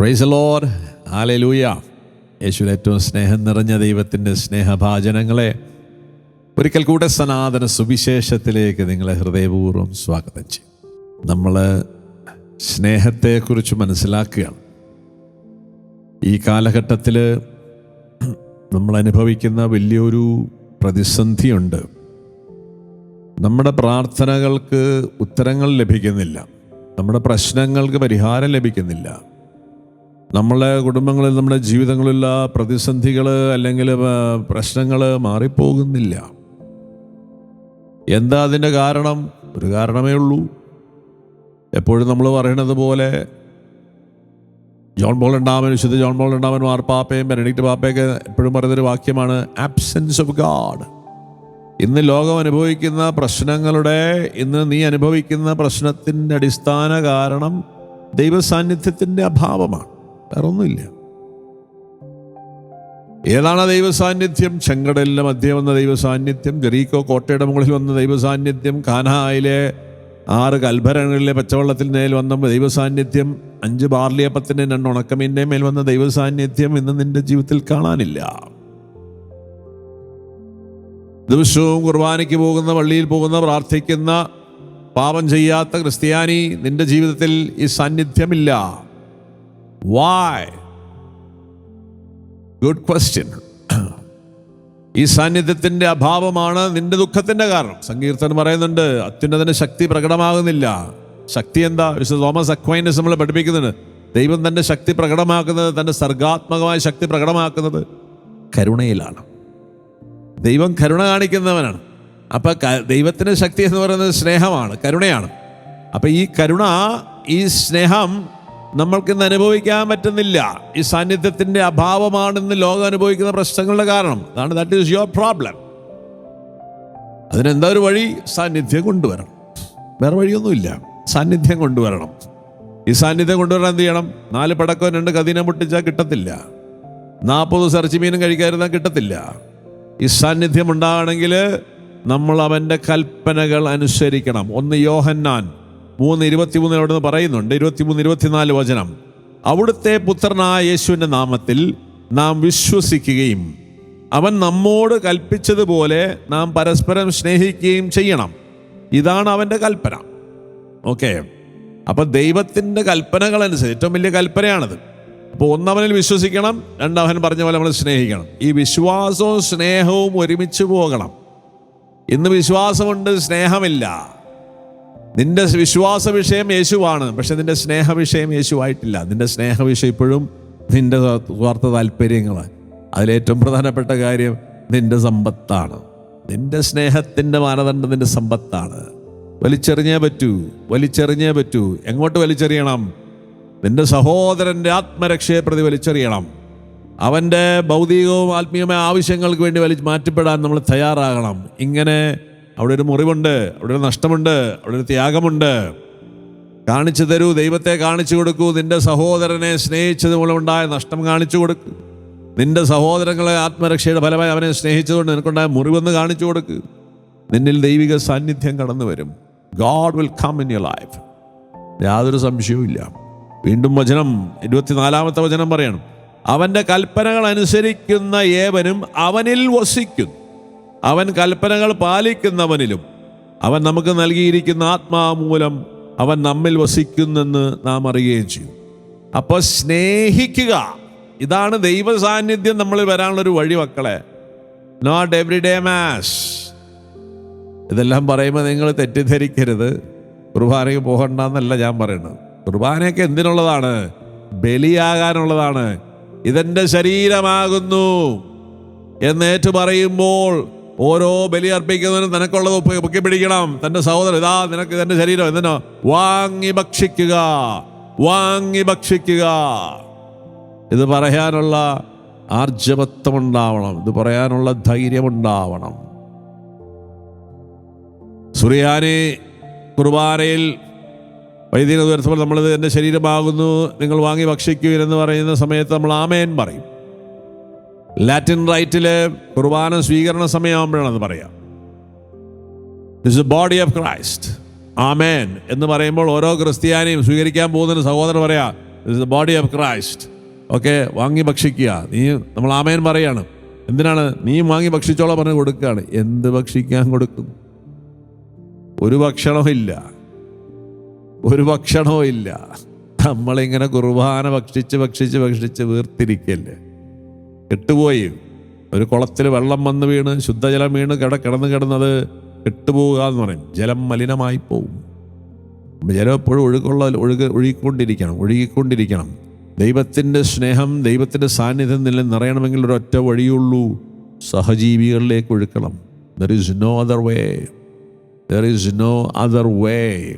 Price load hallelujah യേശുവിൽ ഏറ്റവും സ്നേഹം നിറഞ്ഞ ദൈവത്തിന്റെ സ്നേഹഭാചനങ്ങളെ ഒരിക്കൽ കൂടെ സനാതന സുവിശേഷത്തിലേക്ക് നിങ്ങളെ ഹൃദയപൂർവം സ്വാഗതം ചെയ്യും. നമ്മൾ സ്നേഹത്തെക്കുറിച്ച് മനസ്സിലാക്കുകയാണ്. ഈ കാലഘട്ടത്തിൽ നമ്മൾ അനുഭവിക്കുന്ന വലിയൊരു പ്രതിസന്ധിയുണ്ട്. നമ്മുടെ പ്രാർത്ഥനകൾക്ക് ഉത്തരങ്ങൾ ലഭിക്കുന്നില്ല. നമ്മുടെ പ്രശ്നങ്ങൾക്ക് പരിഹാരം ലഭിക്കുന്നില്ല. നമ്മളെ കുടുംബങ്ങളിൽ നമ്മുടെ ജീവിതങ്ങളിലുള്ള പ്രതിസന്ധികൾ അല്ലെങ്കിൽ പ്രശ്നങ്ങൾ മാറിപ്പോകുന്നില്ല. എന്താ അതിന്റെ കാരണം? ഒരു കാരണമേ ഉള്ളൂ. എപ്പോഴും നമ്മൾ പറയണത് പോലെ ജോൺ ബോൾ രണ്ടാമൻ വിശുദ്ധ ജോൺ ബോൾ ഉണ്ടാവൻ മാർപ്പാപ്പയും ബെനഡിക്റ്റ് പാപ്പയൊക്കെ എപ്പോഴും പറയുന്നൊരു വാക്യമാണ് ആബ്സെൻസ് ഓഫ് ഗാഡ് ഇന്ന് ലോകം അനുഭവിക്കുന്ന പ്രശ്നങ്ങളുടെ ഇന്ന് നീ അനുഭവിക്കുന്ന പ്രശ്നത്തിന്റെ അടിസ്ഥാന കാരണം ദൈവസാന്നിധ്യത്തിന്റെ അഭാവമാണ്. വേറെ ഒന്നുമില്ല ഏതാണ് ദൈവ സാന്നിധ്യം ചെങ്കടലിലെ മധ്യം വന്ന ദൈവ സാന്നിധ്യം ജെറീക്കോ കോട്ടയുടെ മുകളിൽ വന്ന ദൈവ സാന്നിധ്യം കാനായിലെ ആറ് കൽഭരങ്ങളിലെ പച്ചവെള്ളത്തിൽ മേൽ വന്ന ദൈവ സാന്നിധ്യം അഞ്ച് ബാർലിയപ്പത്തിന്റെ രണ്ട് ഉണക്കമീന്റെ മേൽ വന്ന ദൈവ സാന്നിധ്യം ഇന്ന് നിന്റെ ജീവിതത്തിൽ കാണാനില്ല. ദിവസവും കുർബാനയ്ക്ക് പോകുന്ന പള്ളിയിൽ പോകുന്ന പ്രാർത്ഥിക്കുന്ന പാപം ചെയ്യാത്ത ക്രിസ്ത്യാനി നിന്റെ ജീവിതത്തിൽ ഈ സാന്നിധ്യമില്ല. വായ് ഗുഡ് ക്വസ്റ്റ്യൻ ഈ സാന്നിധ്യത്തിന്റെ അഭാവമാണ് നിന്റെ ദുഃഖത്തിന്റെ കാരണം. സങ്കീർത്തനം പറയുന്നുണ്ട് അത്യുന്നതന്റെ ശക്തി പ്രകടമാകുന്നില്ല. ശക്തി എന്താ? വിശുദ്ധ തോമസ് അക്വൈനസ് നമ്മൾ പഠിപ്പിക്കുന്നുണ്ട്. ദൈവം തന്റെ ശക്തി പ്രകടമാക്കുന്നത് തന്റെ സർഗാത്മകമായ ശക്തി പ്രകടമാക്കുന്നത് കരുണയിലാണ്. ദൈവം കരുണ കാണിക്കുന്നവനാണ്. അപ്പൊ ദൈവത്തിന്റെ ശക്തി എന്ന് പറയുന്നത് സ്നേഹമാണ് കരുണയാണ്. അപ്പൊ ഈ കരുണ ഈ സ്നേഹം നമ്മൾക്ക് ഇന്ന് അനുഭവിക്കാൻ പറ്റുന്നില്ല. ഈ സാന്നിധ്യത്തിന്റെ അഭാവമാണെന്ന് ലോകം അനുഭവിക്കുന്ന പ്രശ്നങ്ങളുടെ കാരണം. അതാണ് ദാറ്റ് ഈസ് യുവർ പ്രോബ്ലം അതിനെന്താ ഒരു വഴി? സാന്നിധ്യം കൊണ്ടുവരണം. വേറെ വഴിയൊന്നുമില്ല. സാന്നിധ്യം കൊണ്ടുവരണം. ഈ സാന്നിധ്യം കൊണ്ടുവരാൻ എന്ത് ചെയ്യണം? നാല് പടക്കവും രണ്ട് കതിനെ മുട്ടിച്ചാൽ കിട്ടത്തില്ല. നാൽപ്പത് സെർച്ച് മീനും കഴിക്കാതിരുന്നാൽ കിട്ടത്തില്ല. ഈ സാന്നിധ്യം ഉണ്ടാകണമെങ്കിൽ നമ്മൾ അവന്റെ കൽപ്പനകൾ അനുസരിക്കണം. ഒന്ന് യോഹന്നാൻ. മൂന്ന് ഇരുപത്തിമൂന്നിൽ അവിടെ നിന്ന് പറയുന്നുണ്ട്. ഇരുപത്തിമൂന്ന് ഇരുപത്തിനാല് വചനം. അവിടുത്തെ പുത്രനായ യേശുവിന്റെ നാമത്തിൽ നാം വിശ്വസിക്കുകയും അവൻ നമ്മോട് കൽപ്പിച്ചതുപോലെ നാം പരസ്പരം സ്നേഹിക്കുകയും ചെയ്യണം. ഇതാണ് അവന്റെ കൽപ്പന. ഓക്കെ? അപ്പം ദൈവത്തിന്റെ കൽപ്പനകൾ അനുസരിച്ച് ഏറ്റവും വലിയ കൽപ്പനയാണത്. അപ്പോൾ ഒന്നവനിൽ വിശ്വസിക്കണം രണ്ടവൻ പറഞ്ഞ പോലെ നമ്മൾ സ്നേഹിക്കണം. ഈ വിശ്വാസവും സ്നേഹവും ഒരുമിച്ച് പോകണം. ഇന്ന് വിശ്വാസമുണ്ട് സ്നേഹമില്ല. നിന്റെ വിശ്വാസ വിഷയം യേശുവാണ് പക്ഷെ നിന്റെ സ്നേഹ വിഷയം യേശുവായിട്ടില്ല. നിന്റെ സ്നേഹ വിഷയം ഇപ്പോഴും നിന്റെ സ്വാർത്ഥ താല്പര്യങ്ങൾ അതിലേറ്റവും പ്രധാനപ്പെട്ട കാര്യം നിന്റെ സമ്പത്താണ്. നിന്റെ സ്നേഹത്തിന്റെ മാനദണ്ഡം നിന്റെ സമ്പത്താണ്. വലിച്ചെറിഞ്ഞേ പറ്റൂ വലിച്ചെറിഞ്ഞേ പറ്റൂ. എങ്ങോട്ട് വലിച്ചെറിയണം? നിന്റെ സഹോദരന്റെ ആത്മരക്ഷയെ പ്രതി വലിച്ചെറിയണം. അവന്റെ ഭൗതികവും ആത്മീയവുമായ ആവശ്യങ്ങൾക്ക് വേണ്ടി വലി മാറ്റപ്പെടാൻ നമ്മൾ തയ്യാറാകണം. ഇങ്ങനെ അവിടെ ഒരു മുറിവുണ്ട് അവിടെ ഒരു നഷ്ടമുണ്ട് അവിടെ ഒരു ത്യാഗമുണ്ട്. കാണിച്ചു തരൂ ദൈവത്തെ കാണിച്ചു കൊടുക്കൂ നിന്റെ സഹോദരനെ സ്നേഹിച്ചത് മൂലമുണ്ടായ നഷ്ടം കാണിച്ചു കൊടുക്കൂ. നിന്റെ സഹോദരങ്ങളെ ആത്മരക്ഷയുടെ ഫലമായി അവനെ സ്നേഹിച്ചതുകൊണ്ട് നിനക്കുണ്ടായ മുറിവെന്ന് കാണിച്ചു കൊടുക്ക്. നിന്നിൽ ദൈവിക സാന്നിധ്യം കടന്നു വരും. God will come in your life യാതൊരു സംശയവും ഇല്ല. വീണ്ടും വചനം ഇരുപത്തിനാലാമത്തെ വചനം പറയണം. അവന്റെ കൽപ്പനകൾ അനുസരിക്കുന്ന ഏവനും അവനിൽ വസിക്കുന്നു. അവൻ കൽപ്പനകൾ പാലിക്കുന്നവനിലും അവൻ നമുക്ക് നൽകിയിരിക്കുന്ന ആത്മാമൂലം അവൻ നമ്മിൽ വസിക്കുന്നെന്ന് നാം അറിയുകയും ചെയ്യും. അപ്പോൾ സ്നേഹിക്കുക ഇതാണ് ദൈവ സാന്നിധ്യം നമ്മളിൽ വരാനുള്ള ഒരു വഴി മക്കളെ. നോട്ട് എവറി ഡേ മാസ് ഇതെല്ലാം പറയുമ്പോൾ നിങ്ങൾ തെറ്റിദ്ധരിക്കരുത്. കുർബാനയ്ക്ക് പോകണ്ടെന്നല്ല ഞാൻ പറയുന്നത്. കുർബാനയൊക്കെ എന്തിനുള്ളതാണ്? ബലിയാകാനുള്ളതാണ്. ഇതെന്റെ ശരീരമാകുന്നു എന്നേറ്റു പറയുമ്പോൾ ഓരോ ബലി അർപ്പിക്കുന്നതിനും നിനക്കുള്ളത് പൊക്കി- പിടിക്കണം തന്റെ സഹോദരൻ ഇതാ നിനക്ക് തന്റെ ശരീരം എന്തിനോ വാങ്ങി ഭക്ഷിക്കുക. വാങ്ങി ഭക്ഷിക്കുക. ഇത് പറയാനുള്ള ആർജവത്വം ഉണ്ടാവണം ഇത് പറയാനുള്ള ധൈര്യം ഉണ്ടാവണം സുറിയാനി കുർബാനയിൽ വൈദിക ഉയർത്തുമ്പോൾ നമ്മളിത് എന്റെ ശരീരമാകുന്നു നിങ്ങൾ വാങ്ങി ഭക്ഷിക്കുവിൻ പറയുന്ന സമയത്ത് നമ്മൾ ആമേൻ പറയും. ലാറ്റിൻ റൈറ്റിൽ കുർബാന സ്വീകരണ സമയമാകുമ്പോഴാണ് അത് പറയാം. This body of Christ amen എന്ന് പറയുമ്പോൾ ഓരോ ക്രിസ്ത്യാനിയും സ്വീകരിക്കാൻ പോകുന്ന സഹോദരൻ പറയാ the body of Christ okay വാങ്ങി ഭക്ഷിക്കുക. നീ നമ്മൾ ആമേൻ പറയാണ്. എന്തിനാണ്? നീ വാങ്ങി ഭക്ഷിച്ചോളാം പറഞ്ഞ് കൊടുക്കുകയാണ്. എന്ത് ഭക്ഷിക്കാൻ കൊടുക്കും? ഒരു ഭക്ഷണവും ഇല്ല. ഒരു ഭക്ഷണവും ഇല്ല. നമ്മളിങ്ങനെ കുർബാന ഭക്ഷിച്ച് ഭക്ഷിച്ച് ഭക്ഷിച്ച് വീർത്തിരിക്കല്ലേ? കെട്ടുപോയി. ഒരു കുളത്തിൽ വെള്ളം വന്ന് വീണ് ശുദ്ധജലം വീണ് കിട കിടന്ന് കിടന്നത് കെട്ടുപോവുക എന്ന് പറയും. ജലം മലിനമായി പോവും. ജലം എപ്പോഴും ഒഴുകുള്ള ഒഴുക ഒഴുകിക്കൊണ്ടിരിക്കണം ഒഴുകിക്കൊണ്ടിരിക്കണം. ദൈവത്തിന്റെ സ്നേഹം ദൈവത്തിന്റെ സാന്നിധ്യം നില നിറയണമെങ്കിൽ ഒരൊറ്റ വഴിയുള്ളൂ. സഹജീവികളിലേക്ക് ഒഴുക്കണം. There is no other way there is no other way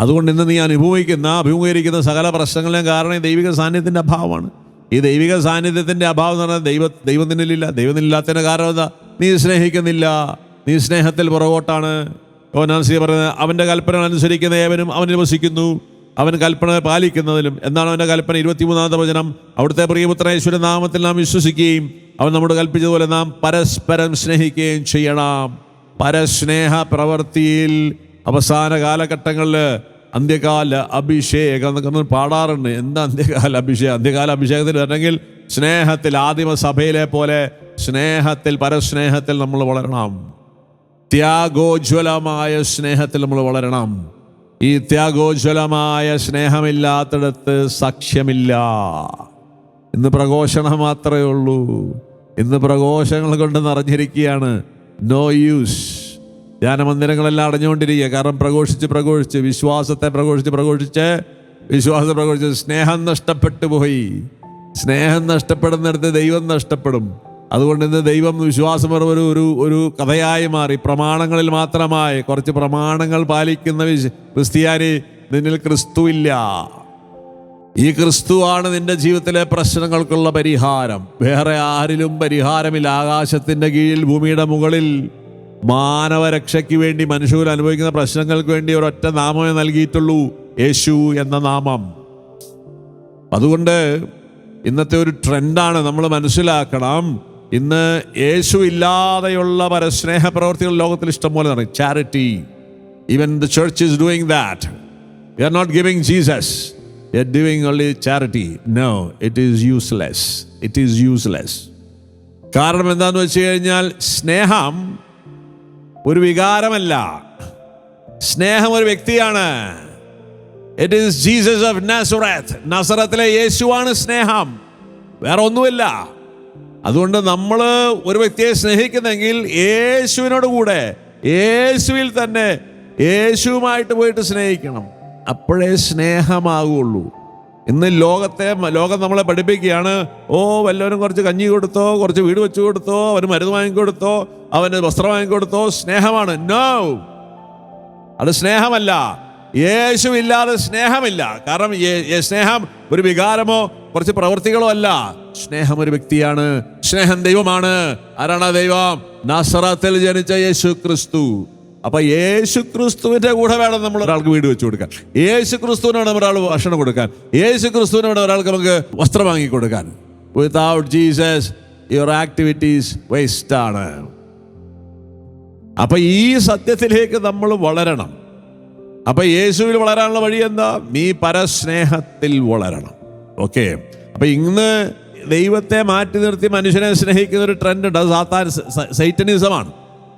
അതുകൊണ്ട് ഇന്ന് നീ അനുഭവിക്കുന്ന അഭിമുഖീകരിക്കുന്ന സകല പ്രശ്നങ്ങളുടെയും കാരണം ദൈവിക സാന്നിധ്യത്തിന്റെ അഭാവമാണ്. ഈ ദൈവിക സാന്നിധ്യത്തിന്റെ അഭാവം എന്ന് പറഞ്ഞാൽ ദൈവ ദൈവത്തിനില്ല നിന്നിലില്ല കാരണം എന്താ? നീ സ്നേഹിക്കുന്നില്ല. നീ സ്നേഹത്തിൽ പുറകോട്ടാണ്. ഓനാൻസി പറയുന്നത് അവന്റെ കൽപ്പന അനുസരിക്കുന്ന ഏവനും അവനിൽ വസിക്കുന്നു. അവൻ കൽപ്പന പാലിക്കുന്നതിലും. എന്താണ് അവന്റെ കൽപ്പന. ഇരുപത്തിമൂന്നാമത്തെ വചനം. അവിടുത്തെ പ്രിയപുത്ര ഈശ്വര നാമത്തിൽ നാം വിശ്വസിക്കുകയും അവൻ നമ്മോട് കൽപ്പിച്ചതുപോലെ നാം പരസ്പരം സ്നേഹിക്കുകയും ചെയ്യണം. പരസ്നേഹ പ്രവൃത്തിയിൽ അവസാന കാലഘട്ടങ്ങളിൽ അന്ത്യകാല അഭിഷേകം എന്നൊക്കെ പാടാറുണ്ട്. എന്താ അന്ത്യകാല അഭിഷേകം? അന്ത്യകാല അഭിഷേകത്തിൽ വരണമെങ്കിൽ സ്നേഹത്തിൽ ആദിമ സഭയിലെ പോലെ സ്നേഹത്തിൽ പരസ്നേഹത്തിൽ നമ്മൾ വളരണം. ത്യാഗോജ്വലമായ സ്നേഹത്തിൽ നമ്മൾ വളരണം. ഈ ത്യാഗോജ്വലമായ സ്നേഹമില്ലാത്തിടത്ത് സഖ്യമില്ല ഇന്ന് പ്രഘോഷണം മാത്രമേ ഉള്ളൂ. ഇന്ന് പ്രഘോഷങ്ങൾ കൊണ്ട് നിറഞ്ഞിരിക്കുകയാണ്. നോ യൂസ് ധ്യാനമന്ദിരങ്ങളെല്ലാം അടഞ്ഞുകൊണ്ടിരിക്കുക. കാരണം പ്രഘോഷിച്ച് പ്രഘോഷിച്ച് വിശ്വാസത്തെ പ്രഘോഷിച്ച് പ്രഘോഷിച്ച് വിശ്വാസം പ്രഘോഷിച്ച് സ്നേഹം നഷ്ടപ്പെട്ടു പോയി. സ്നേഹം നഷ്ടപ്പെടുന്നിടത്ത് ദൈവം നഷ്ടപ്പെടും. അതുകൊണ്ട് ഇന്ന് ദൈവം വിശ്വാസം ഒരു ഒരു ഒരു കഥയായി മാറി. പ്രമാണങ്ങളിൽ മാത്രമായി. കുറച്ച് പ്രമാണങ്ങൾ പാലിക്കുന്ന ക്രിസ്ത്യാനി നിന്നിൽ ക്രിസ്തു ഇല്ല. ഈ ക്രിസ്തുവാണ് നിന്റെ ജീവിതത്തിലെ പ്രശ്നങ്ങൾക്കുള്ള പരിഹാരം. വേറെ ആരിലും പരിഹാരമില്ല. ആകാശത്തിന്റെ കീഴിൽ ഭൂമിയുടെ മുകളിൽ. മാനവരക്ഷയ്ക്ക് വേണ്ടി മനുഷ്യർ അനുഭവിക്കുന്ന പ്രശ്നങ്ങൾക്ക് വേണ്ടി ഒരൊറ്റ നാമമേ നൽകിയിട്ടുള്ളൂ. യേശു എന്ന നാമം. അതുകൊണ്ട് ഇന്നത്തെ ഒരു ട്രെൻഡാണ് നമ്മൾ മനസ്സിലാക്കണം. ഇന്ന് യേശു ഇല്ലാതെയുള്ള പരസ്നേഹ പ്രവർത്തികൾ ലോകത്തിൽ ഇഷ്ടംപോലെ നടക്കും. Charity even the church is doing that you are not giving Jesus you are doing only charity no it is useless it is useless കാരണം എന്താണെന്ന് വെച്ച് കഴിഞ്ഞാൽ സ്നേഹം ഒരു വികാരമല്ല. സ്നേഹം ഒരു വ്യക്തിയാണ്. It is Jesus of Nazareth നസറത്തിലെ യേശുവാണ് സ്നേഹം. വേറെ ഒന്നുമില്ല. അതുകൊണ്ട് നമ്മൾ ഒരു വ്യക്തിയെ സ്നേഹിക്കുന്നെങ്കിൽ യേശുവിനോട് കൂടെ യേശുവിൽ തന്നെ യേശുവുമായിട്ട് പോയിട്ട് സ്നേഹിക്കണം. അപ്പോഴേ സ്നേഹമാകുള്ളൂ. ഇന്ന് ലോകത്തെ ലോകം നമ്മളെ പഠിപ്പിക്കുകയാണ്. ഓ വല്ലവരും കുറച്ച് കഞ്ഞി കൊടുത്തോ കുറച്ച് വീട് വെച്ചു കൊടുത്തോ അവന് മരുന്ന് വാങ്ങിക്കൊടുത്തോ അവന് വസ്ത്രം വാങ്ങിക്കൊടുത്തോ സ്നേഹമാണ്. നോ അത് സ്നേഹമല്ല. യേശു ഇല്ലാതെ സ്നേഹമില്ല. കാരണം സ്നേഹം ഒരു വികാരമോ കുറച്ച് പ്രവൃത്തികളോ അല്ല. സ്നേഹം ഒരു വ്യക്തിയാണ്. സ്നേഹം ദൈവമാണ്. ആരാണ് ദൈവം? നസറത്തിൽ ജനിച്ച യേശു ക്രിസ്തു. അപ്പൊ യേശു ക്രിസ്തുവിന്റെ കൂടെ വേണം നമ്മൾ ഒരാൾക്ക് വീട് വെച്ച് കൊടുക്കാൻ. യേശു ക്രിസ്തുവിന് വേണം ഒരാൾ ഭക്ഷണം കൊടുക്കാൻ. യേശു ക്രിസ്തുവിന് വേണം ഒരാൾക്ക് നമുക്ക് വസ്ത്രം വാങ്ങി കൊടുക്കാൻ. Without Jesus your activities waste ആണ്. അപ്പൊ ഈ സത്യത്തിലേക്ക് നമ്മൾ വളരണം. അപ്പൊ യേശുവിൽ വളരാനുള്ള വഴി എന്താ? നീ പരസ്നേഹത്തിൽ വളരണം. ഓക്കെ അപ്പൊ ഇന്ന് ദൈവത്തെ മാറ്റി നിർത്തി മനുഷ്യനെ സ്നേഹിക്കുന്ന ഒരു ട്രെൻഡ് ഉണ്ട്. അത് സാത്താൻ സൈറ്റനിസമാണ്.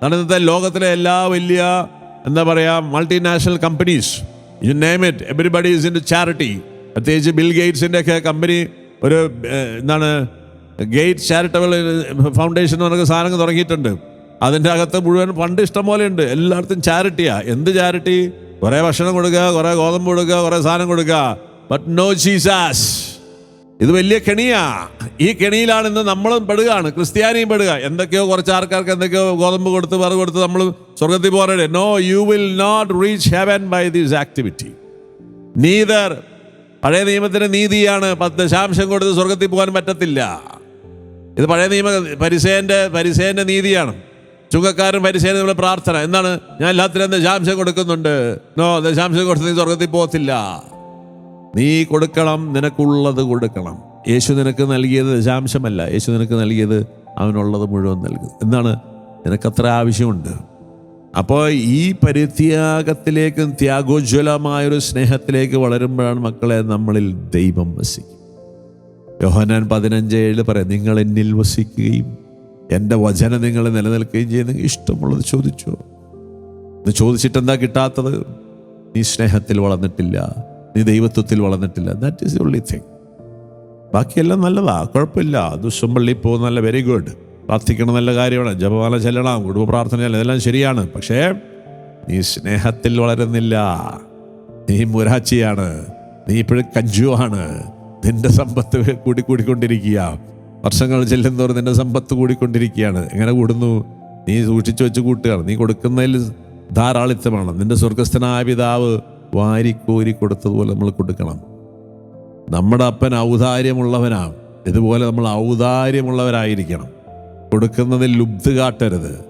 ഇന്നത്തെ ലോകത്തിലെ എല്ലാ വലിയ എന്താ പറയുക multinational companies you name it everybody is in charity പ്രത്യേകിച്ച് ബിൽ ഗേറ്റ്സിന്റെ ഒക്കെ കമ്പനി ഒരു എന്താണ് ഗേറ്റ് ചാരിറ്റബിൾ ഫൗണ്ടേഷൻ എന്ന് പറഞ്ഞ സാധനങ്ങൾ തുടങ്ങിയിട്ടുണ്ട്. അതിന്റെ അകത്ത് മുഴുവൻ ഫണ്ട് ഇഷ്ടം പോലെ ഉണ്ട്. എല്ലായിടത്തും ചാരിറ്റിയാണ് എന്ത് ചാരിറ്റി കുറേ ഭക്ഷണം കൊടുക്കുക കുറേ ഗോതമ്പ് കൊടുക്കുക കുറേ സാധനം കൊടുക്കുക. ബട്ട് നോ ജീസാസ് ഇത് വലിയ കെണിയാ. ഈ കെണിയിലാണ് ഇന്ന് നമ്മളും പെടുകയാണ്. ക്രിസ്ത്യാനിയും പെടുക. എന്തൊക്കെയോ കുറച്ച് ആൾക്കാർക്ക് എന്തൊക്കെയോ ഗോതമ്പ് കൊടുത്ത് പറ കൊടുത്ത് നമ്മൾ സ്വർഗത്തിൽ പോകണേ no you will not reach heaven by this activity neither പഴയ നിയമത്തിന്റെ നീതിയാണ്. പത്ത് ദശാംശം കൊടുത്ത് സ്വർഗത്തിൽ പോകാൻ പറ്റത്തില്ല. ഇത് പഴയ നിയമ പരിസേന്റെ പരിസേന്റെ നീതിയാണ്. ചുങ്കക്കാരൻ പരിസേന നമ്മുടെ പ്രാർത്ഥന. എന്താണ്? ഞാൻ എല്ലാത്തിനും ദശാംശം കൊടുക്കുന്നുണ്ട്. നോ ദശാംശം കൊടുത്ത് നീ സ്വർഗത്തിൽ പോകത്തില്ല. നീ കൊടുക്കണം നിനക്കുള്ളത് കൊടുക്കണം. യേശു നിനക്ക് നൽകിയത് ദശാംശമല്ല. യേശു നിനക്ക് നൽകിയത് അവനുള്ളത് മുഴുവൻ നൽകും. എന്താണ്? നിനക്കത്ര ആവശ്യമുണ്ട്. അപ്പോൾ ഈ പരിത്യാഗത്തിലേക്കും ത്യാഗോജ്വലമായൊരു സ്നേഹത്തിലേക്ക് വളരുമ്പോഴാണ് മക്കളെ നമ്മളിൽ ദൈവം വസിക്കും. യോഹനാൻ പതിനഞ്ച് ഏഴ് പറയാം നിങ്ങൾ എന്നിൽ വസിക്കുകയും എന്റെ വചനം നിങ്ങൾ നിലനിൽക്കുകയും ചെയ്യുന്ന ഇഷ്ടമുള്ളത് ചോദിച്ചോ. നീ ചോദിച്ചിട്ട് എന്താ കിട്ടാത്തത്? നീ സ്നേഹത്തിൽ വളർന്നിട്ടില്ല. നീ ദൈവത്വത്തിൽ വളർന്നിട്ടില്ല. ദാറ്റ് ഈസ് ഓൺലി തിങ് ബാക്കിയെല്ലാം നല്ലതാ. കുഴപ്പമില്ല. ദിവസം പള്ളി പോകുന്ന നല്ല വെരി ഗുഡ് പ്രാർത്ഥിക്കണം നല്ല കാര്യമാണ്. ജപമാല ചെല്ലണം കുടുംബ പ്രാർത്ഥന ചെല്ലണം ഇതെല്ലാം ശരിയാണ്. പക്ഷേ നീ സ്നേഹത്തിൽ വളരുന്നില്ല. നീ മുരാച്ചിയാണ്. നീ ഇപ്പോഴും കഞ്ചുവാണ്. നിന്റെ സമ്പത്ത് കൂടി കൂടിക്കൊണ്ടിരിക്കുക. വർഷങ്ങൾ ചെല്ലുന്നവർ നിന്റെ സമ്പത്ത് കൂടിക്കൊണ്ടിരിക്കുകയാണ്. എങ്ങനെ കൂടുന്നു? നീ സൂക്ഷിച്ചു വെച്ച് കൂട്ടുകയാണ്. നീ കൊടുക്കുന്നതിൽ ധാരാളിത്തമാണ്. നിന്റെ സ്വർഗസ്ഥനായ പിതാവ് വാരിക്കോരി കൊടുത്തതുപോലെ നമ്മൾ കൊടുക്കണം. നമ്മുടെ അപ്പൻ ഔദാര്യമുള്ളവനാണ്. ഇതുപോലെ നമ്മൾ ഔദാര്യമുള്ളവരായിരിക്കണം. കൊടുക്കുന്നതിൽ ലുബ്ധ കാട്ടരുത്.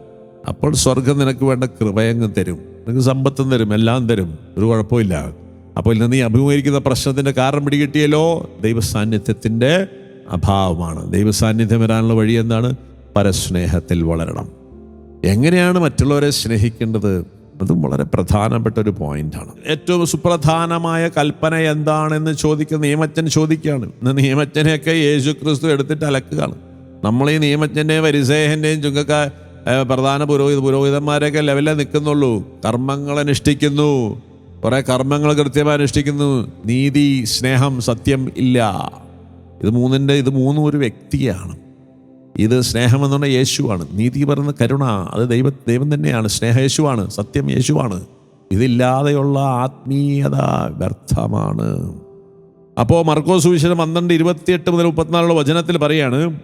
അപ്പോൾ സ്വർഗം നിനക്ക് വേണ്ട കൃപയങ്ങ് തരും. നിനക്ക് സമ്പത്തും തരും എല്ലാം തരും. ഒരു കുഴപ്പമില്ല. അപ്പോൾ ഇന്ന് നീ അഭിമുഖീകരിക്കുന്ന പ്രശ്നത്തിന്റെ കാരണം പിടികിട്ടിയല്ലോ? ദൈവസാന്നിധ്യത്തിന്റെ അഭാവമാണ്. ദൈവസാന്നിധ്യം വരാനുള്ള വഴി എന്താണ്? പരസ്നേഹത്തിൽ വളരണം. എങ്ങനെയാണ് മറ്റുള്ളവരെ സ്നേഹിക്കേണ്ടത്? അതും വളരെ പ്രധാനപ്പെട്ട ഒരു പോയിന്റാണ് ഏറ്റവും സുപ്രധാനമായ കൽപ്പന എന്താണെന്ന് ചോദിക്കുന്ന നിയമജ്ഞൻ ചോദിക്കുകയാണ്. ഇന്ന് നിയമജ്ഞനെയൊക്കെ യേശു ക്രിസ്തു എടുത്തിട്ട് അലക്കുകയാണ്. നമ്മൾ ഈ നിയമജ്ഞന്റെയും വരിസേഹന്റെയും ചുങ്കക്ക പ്രധാന പുരോഹിത പുരോഹിതന്മാരെയൊക്കെ ലെവലിൽ നിൽക്കുന്നുള്ളൂ. കർമ്മങ്ങൾ അനുഷ്ഠിക്കുന്നു. കുറെ കർമ്മങ്ങൾ കൃത്യമായി അനുഷ്ഠിക്കുന്നു. നീതി സ്നേഹം സത്യം ഇല്ല. ഇത് മൂന്നിന്റെ ഇത് മൂന്നും ഒരു വ്യക്തിയാണ്. ഇത് സ്നേഹം എന്ന് പറഞ്ഞാൽ യേശുവാണ്. നീതി പറയുന്ന കരുണ അത് ദൈവ ദൈവം തന്നെയാണ്. സ്നേഹ യേശുവാണ് സത്യം യേശുവാണ്. ഇതില്ലാതെയുള്ള ആത്മീയത വ്യർത്ഥമാണ്. അപ്പോൾ മർക്കോസ് സുവിശേഷം പന്ത്രണ്ട് ഇരുപത്തിയെട്ട് മുതൽ മുപ്പത്തിനാലുള്ള വചനത്തിൽ പറയാണ്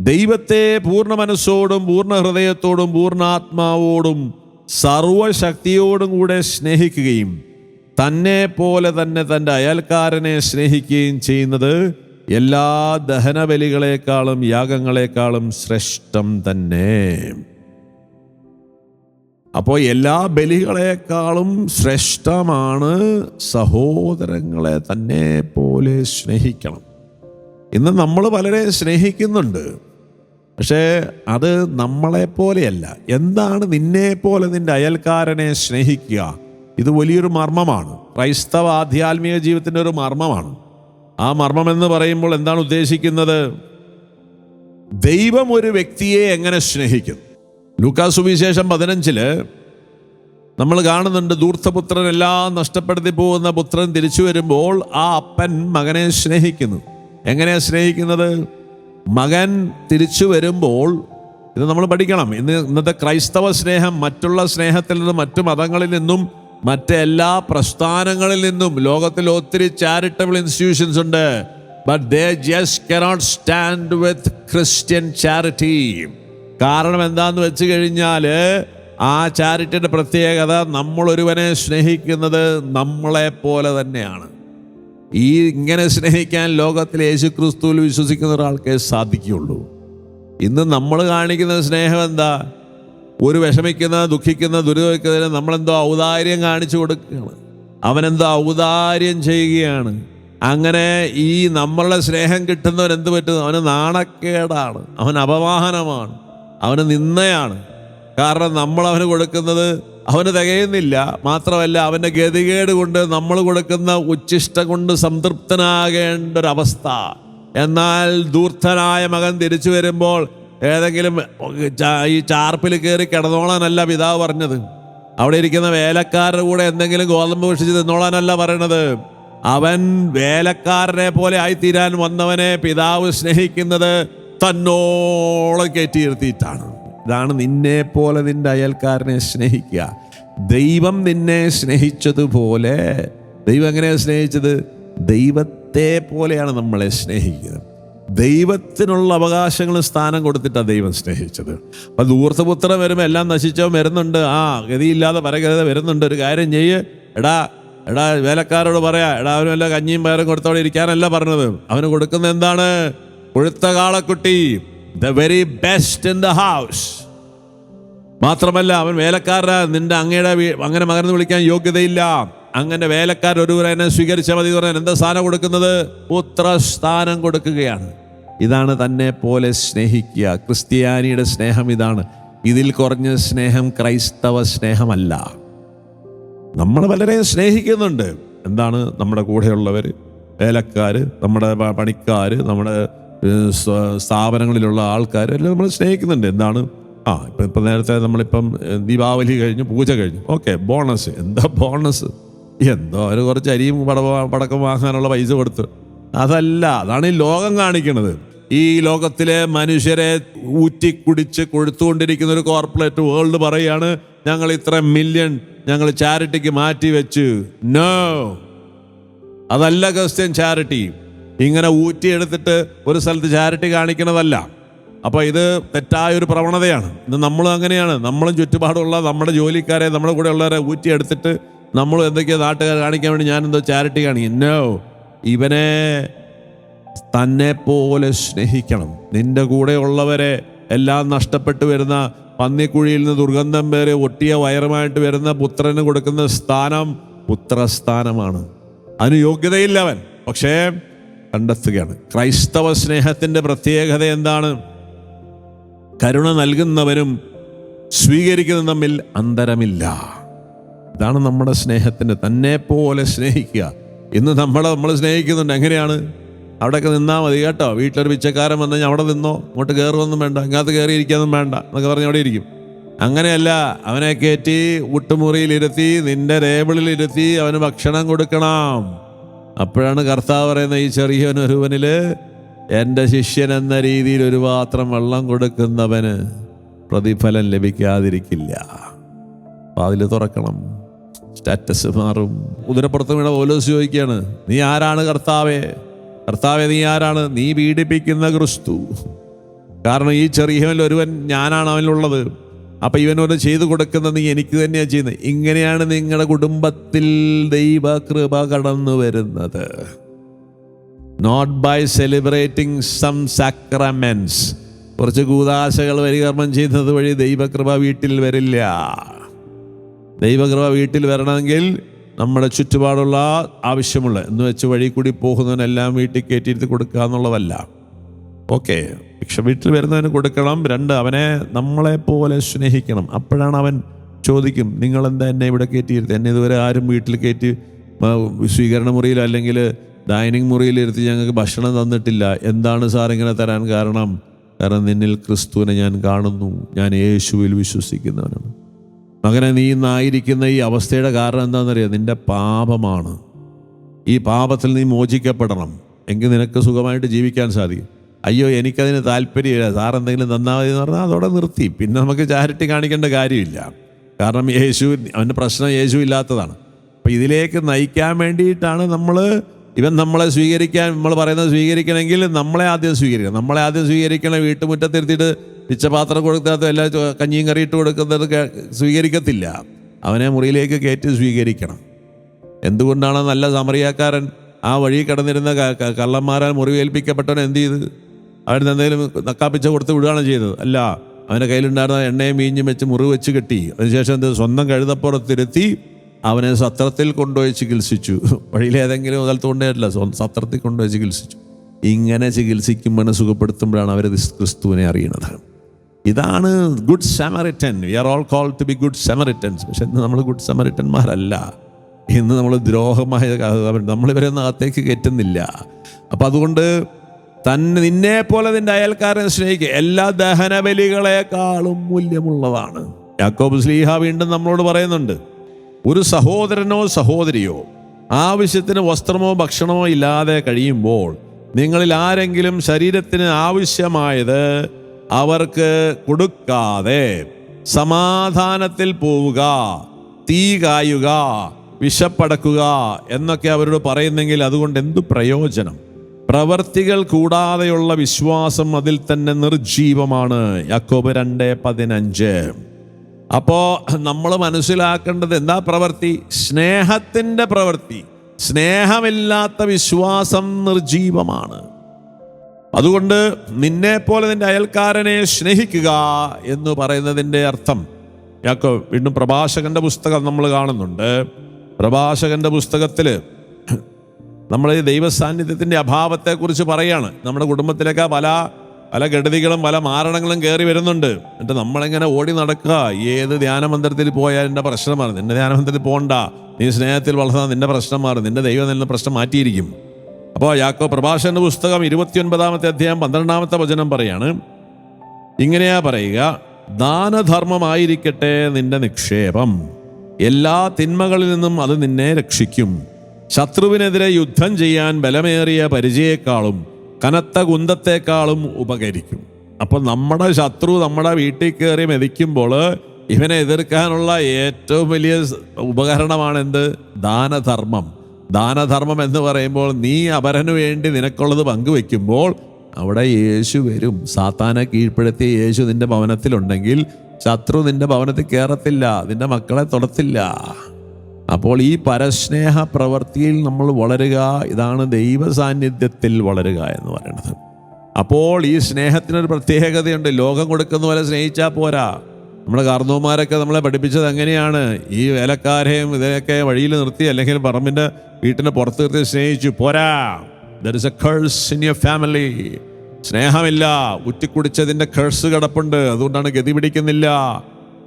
ദൈവത്തെ പൂർണ മനസ്സോടും പൂർണ ഹൃദയത്തോടും പൂർണാത്മാവോടും സർവശക്തിയോടും കൂടെ സ്നേഹിക്കുകയും തന്നെ പോലെ തന്നെ തന്റെ അയൽക്കാരനെ സ്നേഹിക്കുകയും ചെയ്യുന്നത് എല്ലാ ദഹനബലികളെക്കാളും യാഗങ്ങളെക്കാളും ശ്രേഷ്ഠം തന്നെ. അപ്പോൾ എല്ലാ ബലികളെക്കാളും ശ്രേഷ്ഠമാണ് സഹോദരങ്ങളെ തന്നെ പോലെ സ്നേഹിക്കണം. ഇന്ന് നമ്മൾ പലരെ സ്നേഹിക്കുന്നുണ്ട്. പക്ഷേ അത് നമ്മളെ പോലെയല്ല. എന്താണ് നിന്നെ പോലെ നിന്റെ അയൽക്കാരനെ സ്നേഹിക്കുക? ഇത് വലിയൊരു മർമ്മമാണ്. ക്രൈസ്തവ ആധ്യാത്മിക ജീവിതത്തിന്റെ ഒരു മർമ്മമാണ്. ആ മർമ്മം എന്ന് പറയുമ്പോൾ എന്താണ് ഉദ്ദേശിക്കുന്നത്? ദൈവം ഒരു വ്യക്തിയെ എങ്ങനെ സ്നേഹിക്കും? ലൂക്കാസ് സുവിശേഷം പതിനഞ്ചിൽ നമ്മൾ കാണുന്നുണ്ട് ദൂർത്തപുത്രൻ എല്ലാം നഷ്ടപ്പെടുത്തി പോകുന്ന പുത്രൻ തിരിച്ചു വരുമ്പോൾ ആ അപ്പൻ മകനെ സ്നേഹിക്കുന്നു. എങ്ങനെയാ സ്നേഹിക്കുന്നത്? മകൻ തിരിച്ചു വരുമ്പോൾ ഇത് നമ്മൾ പഠിക്കണം ഇന്ന് ഇന്നത്തെ ക്രൈസ്തവ സ്നേഹം മറ്റുള്ള സ്നേഹത്തിൽ നിന്നും മറ്റു മതങ്ങളിൽ നിന്നും മറ്റെല്ലാ പ്രസ്ഥാനങ്ങളിൽ നിന്നും ലോകത്തിൽ ഒത്തിരി ചാരിറ്റബിൾ ഇൻസ്റ്റിറ്റ്യൂഷൻസ് ഉണ്ട്. But they just cannot stand with Christian charity കാരണം എന്താന്ന് വെച്ച് കഴിഞ്ഞാൽ ആ ചാരിറ്റിയുടെ പ്രത്യേകത നമ്മൾ ഒരുവനെ സ്നേഹിക്കുന്നത് നമ്മളെ പോലെ തന്നെയാണ്. ഈ ഇങ്ങനെ സ്നേഹിക്കാൻ ലോകത്തിൽ യേശു ക്രിസ്തുവിൽ വിശ്വസിക്കുന്ന ഒരാൾക്കേ സാധിക്കുകയുള്ളൂ. ഇന്ന് നമ്മൾ കാണിക്കുന്ന സ്നേഹം എന്താ? ഒരു വിഷമിക്കുന്ന ദുഃഖിക്കുന്ന ദുരിതവയ്ക്കുന്നതിന് നമ്മളെന്തോ ഔദാര്യം കാണിച്ചു കൊടുക്കുകയാണ്. അവനെന്തോ ഔദാര്യം ചെയ്യുകയാണ്. അങ്ങനെ ഈ നമ്മളുടെ സ്നേഹം കിട്ടുന്നവൻ എന്ത് പറ്റുന്നു? അവന് നാണക്കേടാണ്. അവൻ അപവാഹനമാണ് അവന് നിന്നയാണ് കാരണം നമ്മൾ അവന് കൊടുക്കുന്നത് അവന് തികയുന്നില്ല. മാത്രമല്ല അവന്റെ ഗതികേട് കൊണ്ട് നമ്മൾ കൊടുക്കുന്ന ഉച്ഛിഷ്ട കൊണ്ട് സംതൃപ്തനാകേണ്ട ഒരവസ്ഥ എന്നാൽ ദൂർത്തനായ മകൻ തിരിച്ചു വരുമ്പോൾ ഏതെങ്കിലും ഈ ചാർപ്പിൽ കയറി കിടന്നോളാനല്ല പിതാവ് പറഞ്ഞത്. അവിടെ ഇരിക്കുന്ന വേലക്കാരുടെ കൂടെ എന്തെങ്കിലും ഗോതമ്പ് ഭക്ഷിച്ച് തിന്നോളാനല്ല പറയണത്. അവൻ വേലക്കാരനെ പോലെ ആയിത്തീരാൻ വന്നവനെ പിതാവ് സ്നേഹിക്കുന്നത് തന്നോളം കയറ്റിയിരുത്തിയിട്ടാണ്. ഇതാണ് നിന്നെ പോലെ നിന്റെ അയൽക്കാരനെ സ്നേഹിക്കുക. ദൈവം നിന്നെ സ്നേഹിച്ചതുപോലെ ദൈവം എങ്ങനെയാണ് സ്നേഹിച്ചത്? ദൈവത്തെ പോലെയാണ് നമ്മളെ സ്നേഹിക്കുന്നത്. ദൈവത്തിനുള്ള അവകാശങ്ങൾ സ്ഥാനം കൊടുത്തിട്ടാണ് ദൈവം സ്നേഹിച്ചത്. അപ്പം ദൂർത്തപുത്രം വരുമ്പോൾ എല്ലാം നശിച്ചോ വരുന്നുണ്ട്. ആ ഗതിയില്ലാതെ പരഗതി വരുന്നുണ്ട്. ഒരു കാര്യം ചെയ്യ്. എടാ എടാ വേലക്കാരോട് പറയാ എടാ അവന് വല്ല കഞ്ഞിയും പയറും കൊടുത്തോടെ ഇരിക്കാനല്ല പറഞ്ഞത്. അവന് കൊടുക്കുന്ന എന്താണ്? കൊഴുത്ത കാളക്കുട്ടി. The very best in the house മാത്രമല്ല അവൻ വേലക്കാരനാ. നിന്റെ അങ്ങയുടെ അങ്ങനെ മകനെന്ന് വിളിക്കാൻ യോഗ്യതയില്ല. അങ്ങനെ വേലക്കാരൊരുവരെ എന്നെ സ്വീകരിച്ചാൽ മതി പറഞ്ഞാൽ എന്താ സ്ഥാനം കൊടുക്കുന്നത്? പുത്രസ്ഥാനം കൊടുക്കുകയാണ്. ഇതാണ് തന്നെ പോലെ സ്നേഹിക്കുക. ക്രിസ്ത്യാനിയുടെ സ്നേഹം ഇതാണ്. ഇതിൽ കുറഞ്ഞ സ്നേഹം ക്രൈസ്തവ സ്നേഹമല്ല. നമ്മൾ വളരെ സ്നേഹിക്കുന്നുണ്ട്. എന്താണ് നമ്മുടെ കൂടെയുള്ളവർ വേലക്കാർ നമ്മുടെ പണിക്കാർ നമ്മുടെ സ്ഥാപനങ്ങളിലുള്ള ആൾക്കാർ എല്ലാം നമ്മൾ സ്നേഹിക്കുന്നുണ്ട്. എന്താണ്? ആ ഇപ്പം ഇപ്പം നേരത്തെ നമ്മളിപ്പം ദീപാവലി കഴിഞ്ഞു പൂജ കഴിഞ്ഞു. Okay bonus. എന്താ ബോണസ്? എന്തോ ഒരു കുറച്ച് അരിയും പടക്കം വാങ്ങാനുള്ള പൈസ കൊടുത്ത്. അതല്ല അതാണ് ഈ ലോകം കാണിക്കുന്നത് ഈ ലോകത്തിലെ മനുഷ്യരെ ഊറ്റിക്കുടിച്ച് കൊഴുത്തുകൊണ്ടിരിക്കുന്ന ഒരു കോർപ്പറേറ്റ് വേൾഡ് പറയാണ് ഞങ്ങൾ ഇത്ര മില്യൺ ഞങ്ങൾ ചാരിറ്റിക്ക് മാറ്റി വെച്ച്. നോ അതല്ല ക്രിസ്ത്യൻ ചാരിറ്റി ഇങ്ങനെ ഊറ്റിയെടുത്തിട്ട് ഒരു സ്ഥലത്ത് ചാരിറ്റി കാണിക്കുന്നതല്ല അപ്പോൾ ഇത് തെറ്റായ ഒരു പ്രവണതയാണ്. ഇന്ന് നമ്മളും അങ്ങനെയാണ്. നമ്മളും ചുറ്റുപാടുള്ള നമ്മുടെ ജോലിക്കാരെ നമ്മുടെ കൂടെ ഉള്ളവരെ ഊറ്റിയെടുത്തിട്ട് നമ്മൾ എന്തൊക്കെയോ നാട്ടുകാർ കാണിക്കാൻ വേണ്ടി ഞാൻ എന്തോ ചാരിറ്റി കാണിക്കും. നോ ഇവനെ തന്നെ പോലെ സ്നേഹിക്കണം. നിന്റെ കൂടെയുള്ളവരെ എല്ലാം നഷ്ടപ്പെട്ടു വരുന്ന പന്നിക്കുഴിയിൽ നിന്ന് ദുർഗന്ധം പേര് ഒട്ടിയ വയറുമായിട്ട് വരുന്ന പുത്രന് കൊടുക്കുന്ന സ്ഥാനം പുത്രസ്ഥാനമാണ്. അതിന് യോഗ്യതയില്ല അവൻ. പക്ഷേ കണ്ടെത്തുകയാണ്. ക്രൈസ്തവ സ്നേഹത്തിന്റെ പ്രത്യേകത എന്താണ്? കരുണ നൽകുന്നവനും സ്വീകരിക്കുന്നതും തമ്മിൽ അന്തരമില്ല. ഇതാണ് നമ്മുടെ സ്നേഹത്തിന്റെ തന്നെ പോലെ സ്നേഹിക്കുക. ഇന്ന് നമ്മളെ നമ്മൾ സ്നേഹിക്കുന്നുണ്ട്. എങ്ങനെയാണ്? അവിടെയൊക്കെ നിന്നാൽ മതി കേട്ടോ. വീട്ടിലൊരു പിച്ചക്കാരൻ വന്നു കഴിഞ്ഞാൽ അവിടെ നിന്നോ? അങ്ങോട്ട് കയറുമൊന്നും വേണ്ട. ഇങ്ങനത്ത് കയറി ഇരിക്കാനൊന്നും വേണ്ട എന്നൊക്കെ പറഞ്ഞ് അവിടെ ഇരിക്കും. അങ്ങനെയല്ല അവനെ കയറ്റി വിട്ടുമുറിയിലിരുത്തി നിന്റെ രേബിളിലിരുത്തി അവന് ഭക്ഷണം കൊടുക്കണം. അപ്പോഴാണ് കർത്താവ് പറയുന്ന ഈ ചെറിയവൻ ഒരുവനിൽ എന്റെ ശിഷ്യൻ എന്ന രീതിയിൽ ഒരു പാത്രം വെള്ളം കൊടുക്കുന്നവന് പ്രതിഫലം ലഭിക്കാതിരിക്കില്ല. അതിൽ തുറക്കണം. സ്റ്റാറ്റസ് മാറും. കുതിരപ്പുറത്ത് വീണ പോലോസ് ചോദിക്കുകയാണ് നീ ആരാണ് കർത്താവേ? കർത്താവെ നീ ആരാണ്? നീ പീഡിപ്പിക്കുന്ന ക്രിസ്തു. കാരണം ഈ ചെറിയവനിൽ ഒരുവൻ ഞാനാണ് അവനിലുള്ളത്. അപ്പം ഇവനോട് ചെയ്തു കൊടുക്കുന്ന നീ എനിക്ക് തന്നെയാണ് ചെയ്യുന്നത്. ഇങ്ങനെയാണ് നിങ്ങളുടെ കുടുംബത്തിൽ ദൈവകൃപ കടന്നു വരുന്നത്. Not by celebrating some sacraments കുറച്ച് കൂതാശകൾ പരികർമ്മം ചെയ്യുന്നത് വഴി ദൈവകൃപ വീട്ടിൽ വരില്ല. ദൈവകൃപ വീട്ടിൽ വരണമെങ്കിൽ നമ്മുടെ ചുറ്റുപാടുള്ള ആവശ്യമുള്ള എന്ന് വെച്ച് വഴി കൂടി പോകുന്നവനെല്ലാം വീട്ടിൽ കയറ്റിയിരുത്തി കൊടുക്കുക എന്നുള്ളതല്ല. ഓക്കെ ഭിക്ഷ വീട്ടിൽ വരുന്നവന് കൊടുക്കണം രണ്ട് അവനെ നമ്മളെ പോലെ സ്നേഹിക്കണം. അപ്പോഴാണ് അവൻ ചോദിക്കും നിങ്ങൾ എന്താ എന്നെ ഇവിടെ കയറ്റിയിരുത്തി? എന്നെ ഇതുവരെ ആരും വീട്ടിൽ കയറ്റി സ്വീകരണ മുറിയിൽ അല്ലെങ്കിൽ ഡൈനിങ് മുറിയിലിരുത്തി ഞങ്ങൾക്ക് ഭക്ഷണം തന്നിട്ടില്ല. എന്താണ് സാർ ഇങ്ങനെ തരാൻ കാരണം? കാരണം നിന്നിൽ ക്രിസ്തുവിനെ ഞാൻ കാണുന്നു ഞാൻ യേശുവിൽ വിശ്വസിക്കുന്നവനാണ്. മകനെ നീ ഇന്നായിരിക്കുന്ന ഈ അവസ്ഥയുടെ കാരണം എന്താണെന്നറിയാം? നിന്റെ പാപമാണ്. ഈ പാപത്തിൽ നീ മോചിക്കപ്പെടണം. എങ്കിൽ നിനക്ക് സുഖമായിട്ട് ജീവിക്കാൻ സാധിക്കും. അയ്യോ എനിക്കതിന് താല്പര്യമില്ല. സാർ എന്തെങ്കിലും തന്നാൽ മതി എന്ന് പറഞ്ഞാൽ അതോടെ നിർത്തി. പിന്നെ നമുക്ക് ചാരിറ്റി കാണിക്കേണ്ട കാര്യമില്ല. കാരണം യേശു അവന്റെ പ്രശ്നം യേശു ഇല്ലാത്തതാണ്. അപ്പം ഇതിലേക്ക് നയിക്കാൻ വേണ്ടിയിട്ടാണ് നമ്മൾ ഇവൻ നമ്മളെ സ്വീകരിക്കാൻ നമ്മൾ പറയുന്നത് സ്വീകരിക്കണമെങ്കിൽ നമ്മളെ ആദ്യം സ്വീകരിക്കണം. നമ്മളെ ആദ്യം സ്വീകരിക്കണം വീട്ടുമുറ്റത്തിരുത്തിയിട്ട് പിച്ചപാത്രം കൊടുക്കാത്ത എല്ലാ കഞ്ഞിയും കറിയിട്ട് കൊടുക്കുന്നത് സ്വീകരിക്കത്തില്ല. അവനെ മുറിയിലേക്ക് കയറ്റി സ്വീകരിക്കണം. എന്തുകൊണ്ടാണ് നല്ല സമറിയാക്കാരൻ ആ വഴി കിടന്നിരുന്ന കള്ളന്മാരാൽ മുറിവേൽപ്പിക്കപ്പെട്ടവൻ എന്ത് ചെയ്ത്? അവന് എന്തെങ്കിലും നക്കാപ്പിച്ച കൊടുത്ത് വിടുകയാണ് ചെയ്തത്. അല്ല അവന്റെ കയ്യിലുണ്ടായിരുന്ന എണ്ണയും മീഞ്ഞും വെച്ച് മുറിവ് വെച്ച് കെട്ടി. അതിനുശേഷം എന്ത് സ്വന്തം കഴുതപ്പുറത്തിരുത്തി അവനെ സത്രത്തിൽ കൊണ്ടുപോയി ചികിത്സിച്ചു. വഴിയിൽ ഏതെങ്കിലും സ്ഥലത്ത് കൊണ്ടുപോയിട്ടില്ല സ്വന്തം സത്രത്തിൽ കൊണ്ടുപോയി ചികിത്സിച്ചു. ഇങ്ങനെ ചികിത്സിക്കുമ്പോൾ സുഖപ്പെടുത്തുമ്പോഴാണ് അവർ ക്രിസ്തുവിനെ അറിയണത്. ഇതാണ് good Samaritan we are all call to be good Samaritans പക്ഷെ ഇന്ന് നമ്മൾ ഗുഡ് സമറിറ്റന്മാരല്ല ഇന്ന് നമ്മൾ ദ്രോഹമായ നമ്മളിവരെ ഒന്നും അകത്തേക്ക് കയറ്റുന്നില്ല. അപ്പം അതുകൊണ്ട് തന്നെ നിന്നെ പോലെ നിന്റെ അയൽക്കാരനെ സ്നേഹിക്കുക എല്ലാ ദഹനബലികളെക്കാളും മൂല്യമുള്ളതാണ്. യാക്കോബ് സ്ലീഹ വീണ്ടും നമ്മളോട് പറയുന്നുണ്ട്. ഒരു സഹോദരനോ സഹോദരിയോ ആവശ്യത്തിന് വസ്ത്രമോ ഭക്ഷണമോ ഇല്ലാതെ കഴിയുമ്പോൾ നിങ്ങളിൽ ആരെങ്കിലും ശരീരത്തിന് ആവശ്യമായത് അവർക്ക് കൊടുക്കാതെ സമാധാനത്തിൽ പോവുക തീ കായുക വിശപ്പടക്കുക എന്നൊക്കെ അവരോട് പറയുന്നെങ്കിൽ അതുകൊണ്ട് എന്തു പ്രയോജനം? പ്രവർത്തികൾ കൂടാതെയുള്ള വിശ്വാസം അതിൽ തന്നെ നിർജീവമാണ് യാക്കോബ് രണ്ട് പതിനഞ്ച്. അപ്പോ നമ്മൾ മനസ്സിലാക്കേണ്ടത് എന്താ പ്രവൃത്തി സ്നേഹത്തിന്റെ പ്രവൃത്തി സ്നേഹമില്ലാത്ത വിശ്വാസം നിർജീവമാണ് അതുകൊണ്ട് നിന്നെ പോലെ നിന്റെ അയൽക്കാരനെ സ്നേഹിക്കുക എന്ന് പറയുന്നതിന്റെ അർത്ഥം. യാക്കോ വീണ്ടും പ്രഭാഷകന്റെ പുസ്തകം നമ്മൾ കാണുന്നുണ്ട്. പ്രഭാഷകന്റെ പുസ്തകത്തിൽ നമ്മൾ ഈ ദൈവസാന്നിധ്യത്തിന്റെ അഭാവത്തെക്കുറിച്ച് പറയാണ്. നമ്മുടെ കുടുംബത്തിലേക്ക് പല പല ഗഡതികളും പല മാരണങ്ങളും കയറി വരുന്നുണ്ട്. എന്നിട്ട് നമ്മളിങ്ങനെ ഓടി നടക്കുക? ഏത് ധ്യാനമന്ത്രത്തിൽ പോയാൽ എന്റെ പ്രശ്നം നിന്റെ ധ്യാനമന്ദിരത്തിൽ പോകണ്ട നീ സ്നേഹത്തിൽ വളർന്നാൽ നിന്റെ പ്രശ്നം മാറും. നിന്റെ ദൈവം നിന്ന് പ്രശ്നം മാറ്റിയിരിക്കും. അപ്പോൾ യാക്കോ പ്രഭാഷണ പുസ്തകം ഇരുപത്തിയൊൻപതാമത്തെ അധ്യായം പന്ത്രണ്ടാമത്തെ വചനം പറയാണ്. ഇങ്ങനെയാ പറയുക ദാനധർമ്മമായിരിക്കട്ടെ നിന്റെ നിക്ഷേപം. എല്ലാ തിന്മകളിൽ നിന്നും അത് നിന്നെ രക്ഷിക്കും. ശത്രുവിനെതിരെ യുദ്ധം ചെയ്യാൻ ബലമേറിയ പരിചയേക്കാളും കനത്ത കുന്തത്തെക്കാളും ഉപകരിക്കും. അപ്പോൾ നമ്മുടെ ശത്രു നമ്മുടെ വീട്ടിൽ കയറി മെതിക്കുമ്പോൾ ഇവനെ എതിർക്കാനുള്ള ഏറ്റവും വലിയ ഉപകരണമാണെന്ത്? ദാനധർമ്മം. ദാനധർമ്മം എന്ന് പറയുമ്പോൾ നീ അപരനു വേണ്ടി നിനക്കുള്ളത് പങ്കുവെക്കുമ്പോൾ അവിടെ യേശു വരും. സാത്താനെ കീഴ്പ്പെടുത്തിയ യേശു നിന്റെ ഭവനത്തിലുണ്ടെങ്കിൽ ശത്രു നിന്റെ ഭവനത്തിൽ കയറത്തില്ല നിന്റെ മക്കളെ തൊടത്തില്ല. അപ്പോൾ ഈ പരസ്നേഹ പ്രവൃത്തിയിൽ നമ്മൾ വളരുക ഇതാണ് ദൈവ സാന്നിധ്യത്തിൽ വളരുക എന്ന് പറയുന്നത്. അപ്പോൾ ഈ സ്നേഹത്തിനൊരു പ്രത്യേകതയുണ്ട്. ലോകം കൊടുക്കുന്ന പോലെ സ്നേഹിച്ചാൽ പോരാ. നമ്മുടെ കാർന്നോമാരൊക്കെ നമ്മളെ പഠിപ്പിച്ചത് എങ്ങനെയാണ്? ഈ വേലക്കാരെയും ഇതിനെയൊക്കെ വഴിയിൽ നിർത്തി അല്ലെങ്കിൽ പറമ്പിന്റെ വീട്ടിന്റെ പുറത്ത് നിർത്തി സ്നേഹിച്ചു. പോരാ. There is a curse in your family സ്നേഹമില്ല. ഉറ്റിക്കുടിച്ചതിന്റെ കേഴ്സ് കിടപ്പുണ്ട്. അതുകൊണ്ടാണ് ഗതി പിടിക്കുന്നില്ല.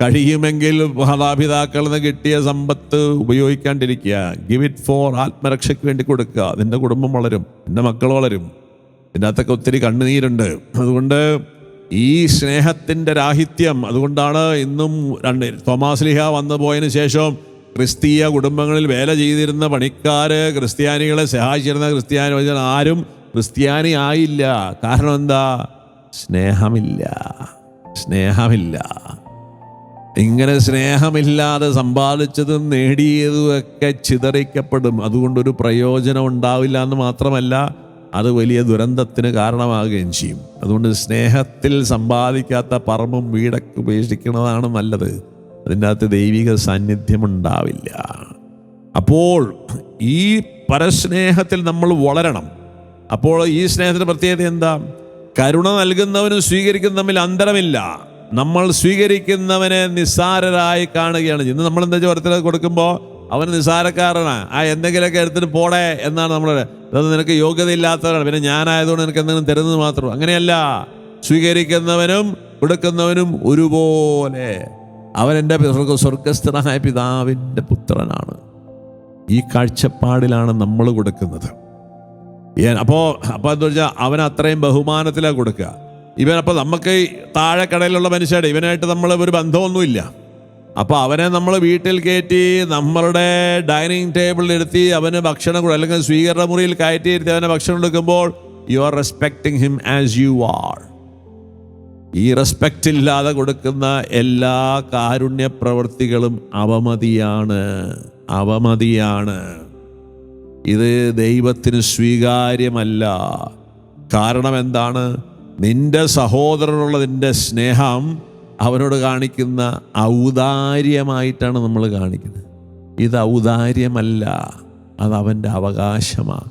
കഴിയുമെങ്കിൽ മാതാപിതാക്കളിൽ നിന്ന് കിട്ടിയ സമ്പത്ത് ഉപയോഗിക്കാണ്ടിരിക്കുക. ഗിവ് ഇറ്റ് ഫോർ ആത്മരക്ഷയ്ക്ക് വേണ്ടി കൊടുക്കുക. നിന്റെ കുടുംബം വളരും. നിന്റെ മക്കൾ വളരും. ഇതിനകത്തൊക്കെ ഒത്തിരി കണ്ണുനീരുണ്ട്. അതുകൊണ്ട് ഈ സ്നേഹത്തിന്റെ രാഹിത്യം അതുകൊണ്ടാണ് ഇന്നും രണ്ട് തോമാസ് ലിഹ വന്നു പോയതിന് ശേഷം ക്രിസ്തീയ കുടുംബങ്ങളിൽ വേല ചെയ്തിരുന്ന പണിക്കാർ ക്രിസ്ത്യാനികളെ സഹായിച്ചിരുന്ന ക്രിസ്ത്യാനി ആരും ക്രിസ്ത്യാനി ആയില്ല. കാരണം എന്താ? സ്നേഹമില്ല. സ്നേഹമില്ല. ഇങ്ങനെ സ്നേഹമില്ലാതെ സമ്പാദിച്ചതും നേടിയതും ഒക്കെ ചിതറിക്കപ്പെടും. അതുകൊണ്ടൊരു പ്രയോജനം ഉണ്ടാവില്ല എന്ന് മാത്രമല്ല അത് വലിയ ദുരന്തത്തിന് കാരണമാകുകയും ചെയ്യും. അതുകൊണ്ട് സ്നേഹത്തിൽ സമ്പാദിക്കാത്ത പറമ്പും വീടൊക്കെ ഉപേക്ഷിക്കുന്നതാണ് നല്ലത്. അതിന്റെ അകത്ത് ദൈവിക സാന്നിധ്യമുണ്ടാവില്ല. അപ്പോൾ ഈ പരസ്നേഹത്തിൽ നമ്മൾ വളരണം. അപ്പോൾ ഈ സ്നേഹത്തിന്റെ പ്രത്യേകത എന്താ? കരുണ നൽകുന്നവനും സ്വീകരിക്കുന്ന തമ്മിൽ അന്തരമില്ല. നമ്മൾ സ്വീകരിക്കുന്നവനെ നിസ്സാരരായി കാണുകയാണ് ഇന്ന് നമ്മൾ എന്താ ചോരത്തിൽ കൊടുക്കുമ്പോൾ അവൻ നിസ്സാരക്കാരനാണ് ആ എന്തെങ്കിലുമൊക്കെ എടുത്തിട്ട് പോടെ എന്നാണ് നമ്മൾ അത് നിനക്ക് യോഗ്യതയില്ലാത്തവരാണ്. പിന്നെ ഞാനായതുകൊണ്ട് നിനക്ക് എന്തെങ്കിലും തരുന്നത് മാത്രം. അങ്ങനെയല്ല. സ്വീകരിക്കുന്നവനും കൊടുക്കുന്നവനും ഒരുപോലെ. അവൻ എന്റെ സ്വർഗ- സ്വർഗസ്ഥനായ പിതാവിന്റെ പുത്രനാണ്. ഈ കാഴ്ചപ്പാടിലാണ് നമ്മൾ കൊടുക്കുന്നത്. അപ്പോൾ അപ്പോൾ അപ്പൊ എന്താ വെച്ചാൽ അവൻ അത്രയും ബഹുമാനത്തിലാണ് കൊടുക്കുക. ഇവൻ അപ്പോൾ നമുക്ക് ഈ താഴെ കടയിലുള്ള മനുഷ്യരുടെ ഇവനായിട്ട് നമ്മൾ ഒരു ബന്ധമൊന്നുമില്ല. അപ്പൊ അവനെ നമ്മൾ വീട്ടിൽ കയറ്റി നമ്മളുടെ ഡൈനിങ് ടേബിളിൽ ഇരുത്തി അവന് ഭക്ഷണം കൊടുക്കും അല്ലെങ്കിൽ സ്വീകരണ മുറിയിൽ കയറ്റി ഇരുത്തി അവനെ ഭക്ഷണം കൊടുക്കുമ്പോൾ you are respecting him as you are ഈ റെസ്പെക്റ്റ് ഇല്ലാതെ കൊടുക്കുന്ന എല്ലാ കാരുണ്യ പ്രവൃത്തികളും അവമതിയാണ് അവമതിയാണ്. ഇത് ദൈവത്തിന് സ്വീകാര്യമല്ല. കാരണം എന്താണ്? നിന്റെ സഹോദരനുള്ള നിന്റെ സ്നേഹം അവനോട് കാണിക്കുന്ന ഔദാര്യമായിട്ടാണ് നമ്മൾ കാണിക്കുന്നത്. ഇത് ഔദാര്യമല്ല. അത് അവന്റെ അവകാശമാണ്.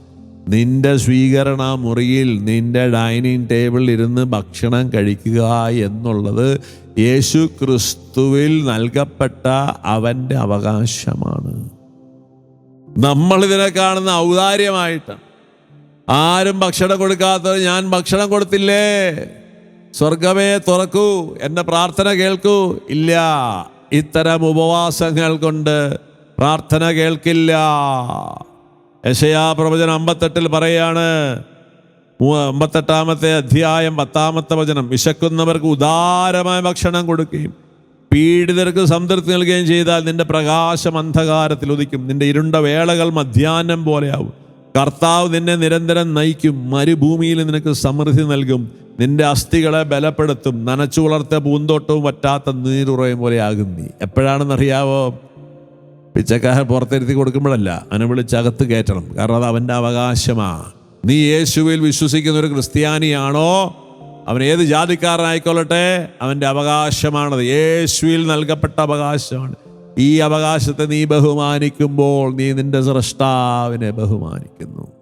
നിന്റെ സ്വീകരണ മുറിയിൽ നിന്റെ ഡൈനിങ് ടേബിളിൽ ഇരുന്ന് ഭക്ഷണം കഴിക്കുക എന്നുള്ളത് യേശു ക്രിസ്തുവിൽ നൽകപ്പെട്ട അവന്റെ അവകാശമാണ്. നമ്മളിതിനെ കാണുന്ന ഔദാര്യമായിട്ടാണ്. ആരും ഭക്ഷണം കൊടുക്കാത്തത് ഞാൻ ഭക്ഷണം കൊടുത്തില്ലേ? സ്വർഗമേ തുറക്കൂ എന്റെ പ്രാർത്ഥന കേൾക്കൂ. ഇല്ല ഇത്തരം ഉപവാസങ്ങൾ കൊണ്ട് പ്രാർത്ഥന കേൾക്കില്ല. യശയാ പ്രവചനം അമ്പത്തെട്ടിൽ പറയാണ് അമ്പത്തെട്ടാമത്തെ അധ്യായം പത്താമത്തെ വചനം വിശക്കുന്നവർക്ക് ഉദാരമായ ഭക്ഷണം കൊടുക്കുകയും പീഡിതർക്ക് സംതൃപ്തി നൽകുകയും ചെയ്താൽ നിന്റെ പ്രകാശം അന്ധകാരത്തിൽ ഉദിക്കും നിന്റെ ഇരുണ്ട വേളകൾ മധ്യാഹ്നം പോലെയാവും. കർത്താവ് നിന്നെ നിരന്തരം നയിക്കും മരുഭൂമിയിൽ നിനക്ക് സമൃദ്ധി നൽകും. നിന്റെ അസ്ഥികളെ ബലപ്പെടുത്തും നനച്ചു വളർത്ത പൂന്തോട്ടവും പറ്റാത്ത നീരുറയും പോലെ ആകും നീ. എപ്പോഴാണെന്നറിയാവോ? പിച്ചക്കാരൻ പുറത്തിരുത്തി കൊടുക്കുമ്പോഴല്ല അവനെ വിളിച്ചകത്ത് കയറ്റണം. കാരണം അത് അവന്റെ അവകാശമാണ് നീ യേശുവിൽ വിശ്വസിക്കുന്ന ഒരു ക്രിസ്ത്യാനിയാണോ? അവൻ ഏത് ജാതിക്കാരനായിക്കൊള്ളട്ടെ? അവന്റെ അവകാശമാണത്. യേശുവിൽ നൽകപ്പെട്ട അവകാശമാണ്. ഈ അവകാശത്തെ നീ ബഹുമാനിക്കുമ്പോൾ നീ നിന്റെ സൃഷ്ടാവിനെ ബഹുമാനിക്കുന്നു.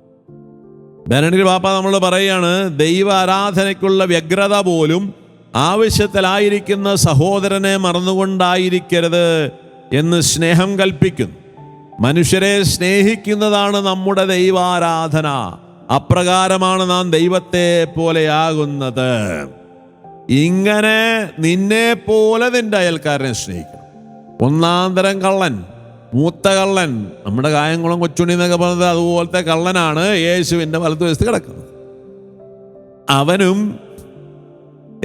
ബനണിൽ പാപ്പ നമ്മൾ പറയുകയാണ് ദൈവ ആരാധനയ്ക്കുള്ള വ്യഗ്രത പോലും ആവശ്യത്തിലായിരിക്കുന്ന സഹോദരനെ മറന്നുകൊണ്ടായിരിക്കരുത് എന്ന് സ്നേഹം കൽപ്പിക്കുന്നു. മനുഷ്യരെ സ്നേഹിക്കുന്നതാണ് നമ്മുടെ ദൈവാരാധന. അപ്രകാരമാണ് നാം ദൈവത്തെ പോലെയാകുന്നത്. ഇങ്ങനെ നിന്നെ പോലെ നിന്റെ അയൽക്കാരനെ സ്നേഹിക്കണം. ഒന്നാം തരം കള്ളൻ. മൂത്ത കള്ളൻ. നമ്മുടെ കായംകുളം കൊച്ചുണ്ണി എന്നൊക്കെ പറഞ്ഞത് അതുപോലത്തെ കള്ളനാണ് യേശുവിന്റെ വലതുവശത്ത് കിടക്കുന്നത്. അവനും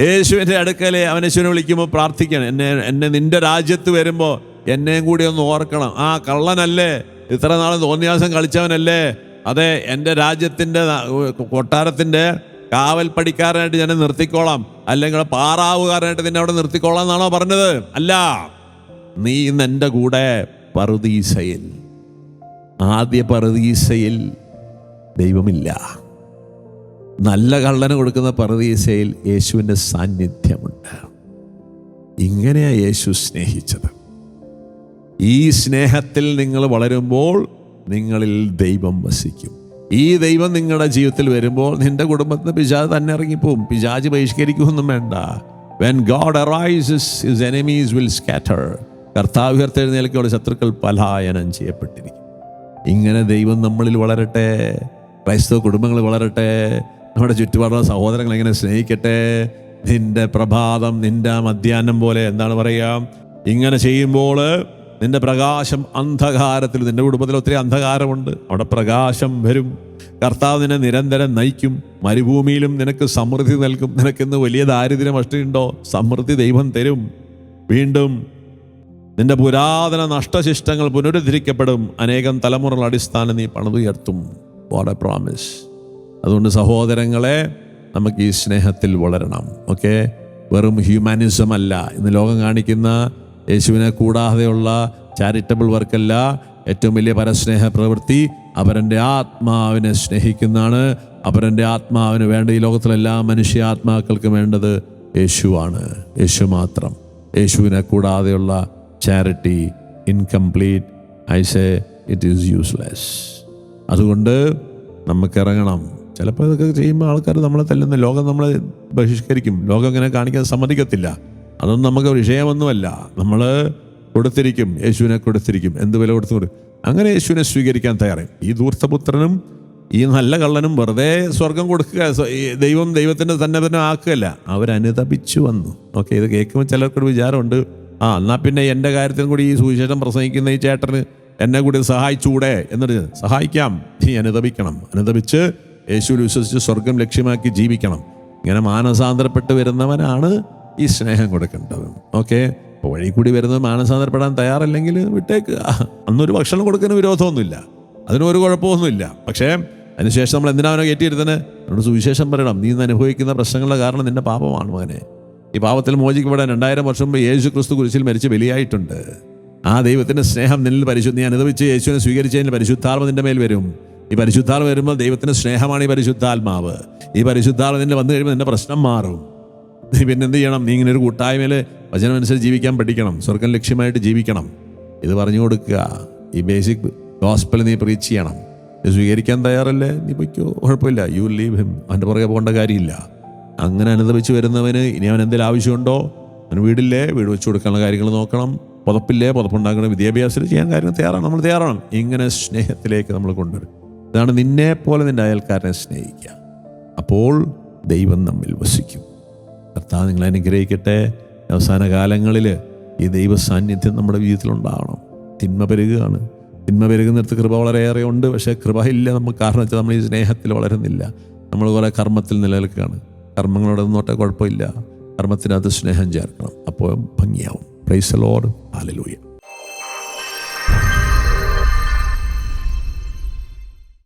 യേശുവിന്റെ അടുക്കലെ അവൻ യേശുവിനെ വിളിക്കുമ്പോൾ പ്രാർത്ഥിക്കണം. എന്നെ എന്നെ നിന്റെ രാജ്യത്ത് വരുമ്പോൾ എന്നെയും കൂടി ഒന്ന് ഓർക്കണം. ആ കള്ളനല്ലേ ഇത്ര നാൾ തോന്നിയാസം കളിച്ചവനല്ലേ. അതെ എന്റെ രാജ്യത്തിന്റെ കൊട്ടാരത്തിന്റെ കാവൽ പടിക്കാരനായിട്ട് ഞാൻ നിർത്തിക്കോളാം. അല്ലെങ്കിൽ പാറാവുകാരനായിട്ട് നിന്നെ അവിടെ നിർത്തിക്കോളാം എന്നാണോ പറഞ്ഞത്? അല്ല നീ ഇന്ന് എന്റെ കൂടെ പറുദീസയിൽ. ആദ്യ പറുദീസയിൽ ദൈവമില്ല. നല്ല കള്ളന് കൊടുക്കുന്ന പറുദീസയിൽ യേശുവിന്റെ സാന്നിധ്യമുണ്ട്. ഇങ്ങനെയാ യേശു സ്നേഹിച്ചത്. ഈ സ്നേഹത്തിൽ നിങ്ങൾ വളരുമ്പോൾ നിങ്ങളിൽ ദൈവം വസിക്കും. ഈ ദൈവം നിങ്ങളുടെ ജീവിതത്തിൽ വരുമ്പോൾ നിന്റെ കുടുംബത്തിന് പിശാജ് തന്നെ ഇറങ്ങിപ്പോവും. പിശാജ് ബഹിഷ്കരിക്കുമൊന്നും വേണ്ട. When God arises his enemies will scatter കർത്താവ് ഉയർത്തെഴുന്നേൽക്കോട് ശത്രുക്കൾ പലായനം ചെയ്യപ്പെട്ടിരിക്കും. ഇങ്ങനെ ദൈവം നമ്മളിൽ വളരട്ടെ ക്രൈസ്തവ കുടുംബങ്ങൾ വളരട്ടെ നമ്മുടെ ചുറ്റുപാടുള്ള സഹോദരങ്ങൾ എങ്ങനെ സ്നേഹിക്കട്ടെ. നിന്റെ പ്രഭാതം നിന്റെ മധ്യാഹ്നം പോലെ എന്താണ് പറയുക ഇങ്ങനെ ചെയ്യുമ്പോൾ നിന്റെ പ്രകാശം അന്ധകാരത്തിൽ നിന്റെ കുടുംബത്തിൽ ഒത്തിരി അന്ധകാരമുണ്ട്. അവിടെ പ്രകാശം വരും. കർത്താവ് നിന്നെ നിരന്തരം നയിക്കും. മരുഭൂമിയിലും നിനക്ക് സമൃദ്ധി നൽകും. നിനക്കിന്ന് വലിയ ദാരിദ്ര്യം അഷ്ടയുണ്ടോ? സമൃദ്ധി ദൈവം തരും. വീണ്ടും നിന്റെ പുരാതന നഷ്ടശിഷ്ടങ്ങൾ പുനരുദ്ധരിക്കപ്പെടും. അനേകം തലമുറകൾ അടിസ്ഥാനം നീ പണിതുയർത്തും വാട്ട് എ പ്രോമിസ് അതുകൊണ്ട് സഹോദരങ്ങളെ നമുക്ക് ഈ സ്നേഹത്തിൽ വളരണം. ഓക്കെ വെറും ഹ്യൂമാനിസം അല്ല. ഇന്ന് ലോകം കാണിക്കുന്ന യേശുവിനെ കൂടാതെയുള്ള ചാരിറ്റബിൾ വർക്കല്ല ഏറ്റവും വലിയ പരസ്നേഹ പ്രവൃത്തി അവരന്റെ ആത്മാവിനെ സ്നേഹിക്കുന്നതാണ്. അവരന്റെ ആത്മാവിന് വേണ്ട ഈ ലോകത്തിലെ എല്ലാ മനുഷ്യ ആത്മാക്കൾക്കും വേണ്ടത് യേശുവാണ്. യേശു മാത്രം. യേശുവിനെ കൂടാതെയുള്ള charity incomplete I say it is useless അതുകൊണ്ട് നമുക്ക് ഇറങ്ങണം ചിലപ്പോൾ ഇതൊക്കെ ചെയ്യുമ്പോൾ ആൾക്കാർ നമ്മളെ തല്ലുന്ന ലോകം നമ്മളെ ബഹിഷ്കരിക്കും. ലോകം ഇങ്ങനെ കാണിക്കാൻ സമ്മതിക്കത്തില്ല. അതൊന്നും നമുക്ക് വിഷയമൊന്നുമല്ല. നമ്മൾ കൊടുത്തിരിക്കും. യേശുവിനെ കൊടുത്തിരിക്കും. എന്ത് വില കൊടുത്തു കൊടുക്കും അങ്ങനെ യേശുവിനെ സ്വീകരിക്കാൻ തയ്യാറായി. ഈ ധൂർത്തപുത്രനും ഈ നല്ല കള്ളനും വെറുതെ സ്വർഗം കൊടുക്കുക ദൈവം ദൈവത്തിന്റെ തന്നെ തന്നെ ആക്കുകയല്ല. അവരനുതപിച്ചു വന്നു. ഓക്കെ ഇത് കേൾക്കുമ്പോൾ ചിലർക്കൊരു വിചാരമുണ്ട്. ആ എന്നാൽ പിന്നെ എന്റെ കാര്യത്തിനും കൂടി ഈ സുവിശേഷം പ്രസംഗിക്കുന്ന ഈ ചേട്ടന് എന്നെ കൂടി സഹായിച്ചൂടെ എന്നിട്ട് സഹായിക്കാം. നീ അനുദപിക്കണം. അനുദപിച്ച് യേശുവിൽ വിശ്വസിച്ച് സ്വർഗം ലക്ഷ്യമാക്കി ജീവിക്കണം. ഇങ്ങനെ മാനസാന്തരപ്പെട്ട് വരുന്നവനാണ് ഈ സ്നേഹം കൊടുക്കേണ്ടത്. ഓക്കെ? അപ്പോൾ വഴി കൂടി വരുന്നത് മാനസാന്തരപ്പെടാൻ തയ്യാറല്ലെങ്കിൽ വിട്ടേക്ക്. അന്നൊരു ഭക്ഷണം കൊടുക്കുന്ന വിരോധമൊന്നുമില്ല. അതിനൊരു കുഴപ്പമൊന്നുമില്ല. പക്ഷേ അതിനുശേഷം നമ്മൾ എന്തിനാ അവനെ കയറ്റിയിരുന്നത് നമ്മുടെ സുവിശേഷം പറയണം. നീ ഇന്ന് അനുഭവിക്കുന്ന പ്രശ്നങ്ങളുടെ കാരണം നിന്റെ പാപമാണ് മകനെ. ഈ പാപത്തിൽ മോചിക്കപ്പെടാൻ രണ്ടായിരം വർഷം മുമ്പ് യേശു ക്രിസ്തു കുരിശിൽ മരിച്ച് ബലിയായിട്ടുണ്ട്. ആ ദൈവത്തിന്റെ സ്നേഹം നിന്നിൽ പരിശുദ്ധ നീ അനുഭവിച്ച് യേശുവിനെ സ്വീകരിച്ചതിൽ പരിശുദ്ധാത്മ നിന്റെ മേൽ വരും. ഈ പരിശുദ്ധാത്മ വരുമ്പോൾ ദൈവത്തിന്റെ സ്നേഹമാണ് ഈ പരിശുദ്ധാത്മാവ്. ഈ പരിശുദ്ധാത്മ നിന്നെ വന്നു കഴിയുമ്പോൾ നിന്റെ പ്രശ്നം മാറും. നീ പിന്നെ എന്ത് ചെയ്യണം? നീ ഇങ്ങനെ ഒരു കൂട്ടായ്മയിൽ വചനമനുസരിച്ച് ജീവിക്കാൻ പഠിക്കണം. സ്വർഗം ലക്ഷ്യമായിട്ട് ജീവിക്കണം. ഇത് പറഞ്ഞു കൊടുക്കുക. ഈ ബേസിക് ഗോസ്പൽ നീ പ്രീച്ച് ചെയ്യണം. സ്വീകരിക്കാൻ തയ്യാറല്ലേ? നീ പൊയ്ക്കോ. കുഴപ്പമില്ല. യു ലീവ് ഹിം അവന്റെ പുറകെ പോകേണ്ട കാര്യമില്ല. അങ്ങനെ അനുദപിച്ച് വരുന്നവന് ഇനി അവൻ എന്തെങ്കിലും ആവശ്യമുണ്ടോ? അവന് വീടില്ലേ? വീട് വെച്ച് കൊടുക്കാനുള്ള കാര്യങ്ങൾ നോക്കണം. പുതപ്പില്ലേ? പുതപ്പുണ്ടാക്കണം വിദ്യാഭ്യാസത്തിൽ ചെയ്യാൻ കാര്യങ്ങൾ തയ്യാറാണ്. നമ്മൾ തയ്യാറാണ്. ഇങ്ങനെ സ്നേഹത്തിലേക്ക് നമ്മൾ കൊണ്ടുവരും. ഇതാണ് നിന്നെ പോലെ നിന്റെ അയൽക്കാരനെ സ്നേഹിക്കുക. അപ്പോൾ ദൈവം നമ്മിൽ വസിക്കും. കർത്താവ് നിങ്ങളെ അനുഗ്രഹിക്കട്ടെ. അവസാന കാലങ്ങളിൽ ഈ ദൈവ സാന്നിധ്യം നമ്മുടെ ജീവിതത്തിൽ ഉണ്ടാകണം തിന്മ പെരുകയാണ് തിന്മ പെരുകുന്നിടത്ത് കൃപ വളരെയേറെ ഉണ്ട്. പക്ഷേ കൃപ ഇല്ല. നമുക്ക് കാരണം വെച്ചാൽ നമ്മൾ ഈ സ്നേഹത്തിൽ വളരുന്നില്ല. നമ്മൾ കുറേ കർമ്മത്തിൽ നിലനിൽക്കുകയാണ്. കർമ്മങ്ങളോട് നോട്ടെ കുഴപ്പമില്ല. കർമ്മത്തിനകത്ത് സ്നേഹം ചേർക്കണം. അപ്പോൾ ഭംഗിയാവും. Price load hallelujah